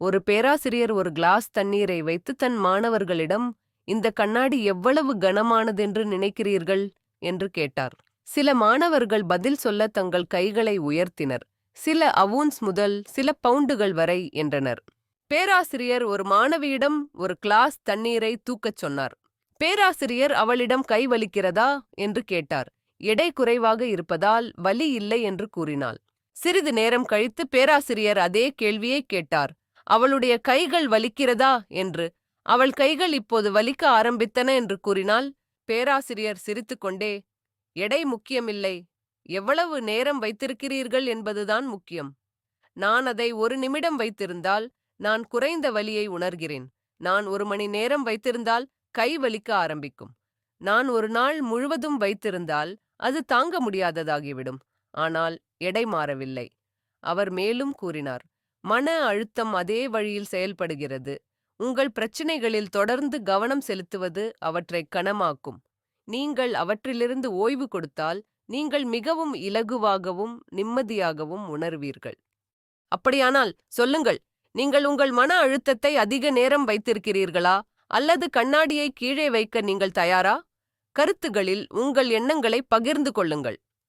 ஒரு பேராசிரியர் ஒரு கிளாஸ் தண்ணீரை வைத்து தன் மாணவர்களிடம் இந்த கண்ணாடி எவ்வளவு கனமானதென்று நினைக்கிறீர்கள்? என்று கேட்டார். சில மாணவர்கள் பதில் சொல்ல தங்கள் கைகளை உயர்த்தினர். சில அவுன்ஸ் முதல் சில பவுண்டுகள் வரை என்றனர். பேராசிரியர் ஒரு மாணவியிடம் ஒரு கிளாஸ் தண்ணீரை தூக்கச் சொன்னார். பேராசிரியர் அவளிடம் கை வலிக்கிறதா? என்று கேட்டார். எடை குறைவாக இருப்பதால் வலி இல்லை என்று கூறினாள். சிறிது நேரம் கழித்து பேராசிரியர் அதே கேள்வியை கேட்டார். அவளுடைய கைகள் வலிக்கிறதா என்று. அவள் கைகள் இப்போது வலிக்க ஆரம்பித்தன என்று கூறினால் பேராசிரியர் சிரித்துக்கொண்டே எடை முக்கியமில்லை. எவ்வளவு நேரம் வைத்திருக்கிறீர்கள் என்பதுதான் முக்கியம். நான் அதை ஒரு நிமிடம் வைத்திருந்தால் நான் குறைந்த வலியை உணர்கிறேன். நான் ஒரு மணி நேரம் வைத்திருந்தால் கை வலிக்க ஆரம்பிக்கும். நான் ஒரு நாள் முழுவதும் வைத்திருந்தால் அது தாங்க முடியாததாகிவிடும். ஆனால் எடை மாறவில்லை. அவர் மேலும் கூறினார் மன அழுத்தம் அதே வழியில் செயல்படுகிறது. உங்கள் பிரச்சினைகளில் தொடர்ந்து கவனம் செலுத்துவது அவற்றை கனமாக்கும். நீங்கள் அவற்றிலிருந்து ஓய்வு கொடுத்தால் நீங்கள் மிகவும் இலகுவாகவும் நிம்மதியாகவும் உணர்வீர்கள். அப்படியானால் சொல்லுங்கள் நீங்கள் உங்கள் மன அழுத்தத்தை அதிக நேரம் வைத்திருக்கிறீர்களா? அல்லது கண்ணாடியை கீழே வைக்க நீங்கள் தயாரா? கருத்துகளில் உங்கள் எண்ணங்களை பகிர்ந்து கொள்ளுங்கள்.